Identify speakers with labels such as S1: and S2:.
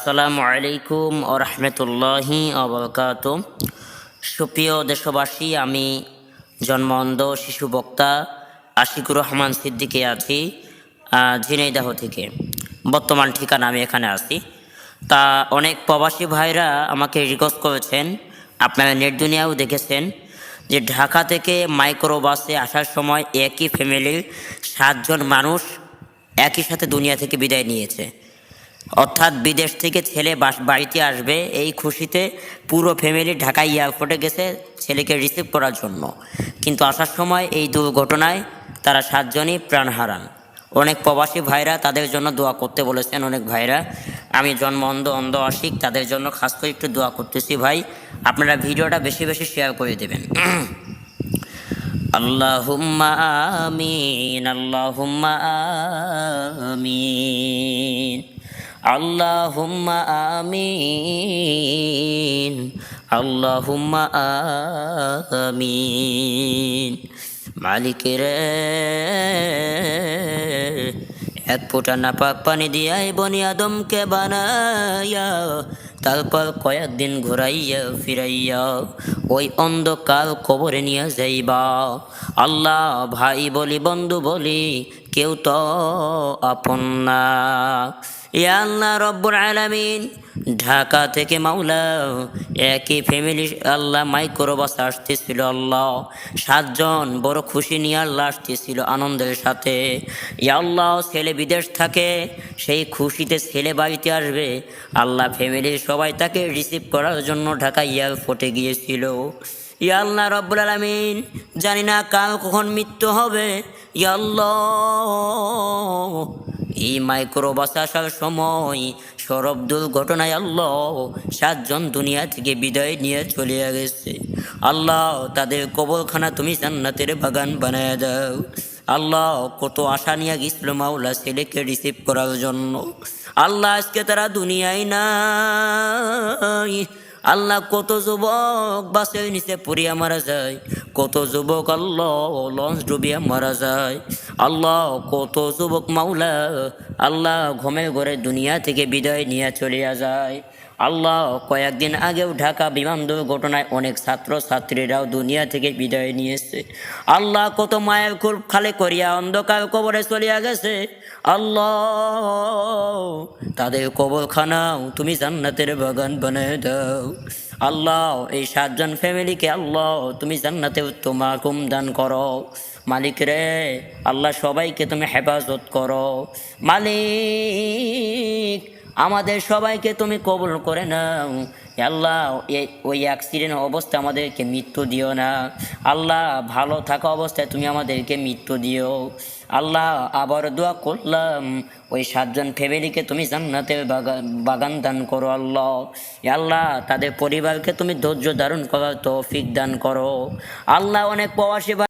S1: আসসালামু আলাইকুম ও রহমতুল্লাহি অবরকাত সুপ্রিয় দেশবাসী, আমি জন্মন্ধ শিশু বক্তা আশিকুর রহমান সিদ্দিকে আছি ঝিনাইদহ থেকে। বর্তমান ঠিকানা আমি এখানে আছি। তা অনেক প্রবাসী ভাইরা আমাকে রিকোয়েস্ট করেছেন, আপনারা নেট দুনিয়াও দেখেছেন, যে ঢাকা থেকে মাইক্রো বাসে আসার সময় একই ফ্যামিলির সাতজন মানুষ একই সাথে দুনিয়া থেকে বিদায় নিয়েছে। অর্থাৎ বিদেশ থেকে ছেলে বাড়িতে আসবে, এই খুশিতে পুরো ফ্যামিলি ঢাকা এয়ারপোর্টে গেছে ছেলেকে রিসিভ করার জন্য। কিন্তু আসার সময় এই দুর্ঘটনায় তারা সাতজনই প্রাণ হারান। অনেক প্রবাসী ভাইরা তাদের জন্য দোয়া করতে বলেছেন, অনেক ভাইরা। আমি জন্ম অন্ধ অন্ধ আশিক তাদের জন্য খাস করে একটু দোয়া করতেছি ভাই। আপনারা ভিডিওটা বেশি বেশি শেয়ার করে দেবেন। আল্লাহুম্মা আমিন আল্লাহুম্মা আমিন। আল্লাহুম্মা আমিন আল্লাহুম্মা আমিন। মালিকের এক ফোঁটা নাপাক পানি দিয়াই বনি আদমকে বানাইয়া, তারপর কয়েকদিন ঘুরাইয়া ফিরাইয়া ওই অন্ধকার কবরে নিয়ে যাইবা। আল্লাহ ভাই বলি, বন্ধু বলি, কেউ তো আপন না। ইয়া আল্লাহ রব্বুল আলামিন, ঢাকা থেকে মাওলা, একই ফ্যামিলি আল্লাহ মাইক্রো বাস আসতেছিল, আল্লাহ সাতজন বড় খুশি নিয়ে আল্লাহ আসতেছিল আনন্দের সাথে। আল্লাহ, ছেলে বিদেশ থাকে, সেই খুশিতে ছেলে বাড়িতে আসবে। আল্লাহ ফ্যামিলির সবাই তাকে রিসিভ করার জন্য ঢাকা এয়ারপোর্টে গিয়েছিল। ইয়া আল্লাহ রব্বুল আলামিন, জানি না কাল কখন মৃত্যু হবে। ইয়া আল্লাহ, এই মাইক্রো বাস আসার সময় সরব দুর্ঘটনায় আল্লাহ সাতজন দুনিয়া থেকে বিদায় নিয়ে চলে গেছে। আল্লাহ, তাদের কবরখানা তুমি জান্নাতের বাগান বানায় দাও। আল্লাহ, কত আশা নিয়ে গেছিল মাওলা ছেলেকে রিসিভ করার জন্য। আল্লাহ, আজকে তারা দুনিয়ায় নাই। আল্লাহ কত যুবক বাসের নিচে পড়িয়া মারা যায়। কত যুবক আল্লাহ লঞ্চ ডুবিয়া মারা যায়। আল্লাহ কত যুবক মাওলা, আল্লাহ ঘুমের ঘরে দুনিয়া থেকে বিদায় নিয়ে চলিয়া যায়। আল্লাহ কয়েকদিন আগেও ঢাকা বিমান দুর্ঘটনায় অনেক ছাত্র ছাত্রীরাও দুনিয়া থেকে বিদায় নিয়েছে। আল্লাহ কত মায়ের খুব খালে করিয়া অন্ধকার কবরে চলিয়া গেছে। আল্লাহ, তাদের কবরখানাও তুমি জান্নাতের বাগান বানায় দাও। আল্লাহ, এই সাতজন ফ্যামিলিকে আল্লাহ তুমি জান্নাতে তোমার আকুম দান করো। মালিক রে, আল্লাহ সবাইকে তুমি হেফাজত করো। মালিক আমাদের সবাইকে তুমি কবুল করে নাও। আল্লাহ ওই অ্যাক্সিডেন্ট অবস্থায় আমাদেরকে মৃত্যু দিও না। আল্লাহ, ভালো থাকা অবস্থায় তুমি আমাদেরকে মৃত্যু দিও। আল্লাহ, আবার দোয়া করলাম, ওই সাতজন ফ্যামিলিকে তুমি জান্নাতের বাগান দান করো আল্লাহ। আল্লাহ, তাদের পরিবারকে তুমি ধৈর্য ধারণ করার তৌফিক দান করো। আল্লাহ, অনেক প্রবাসী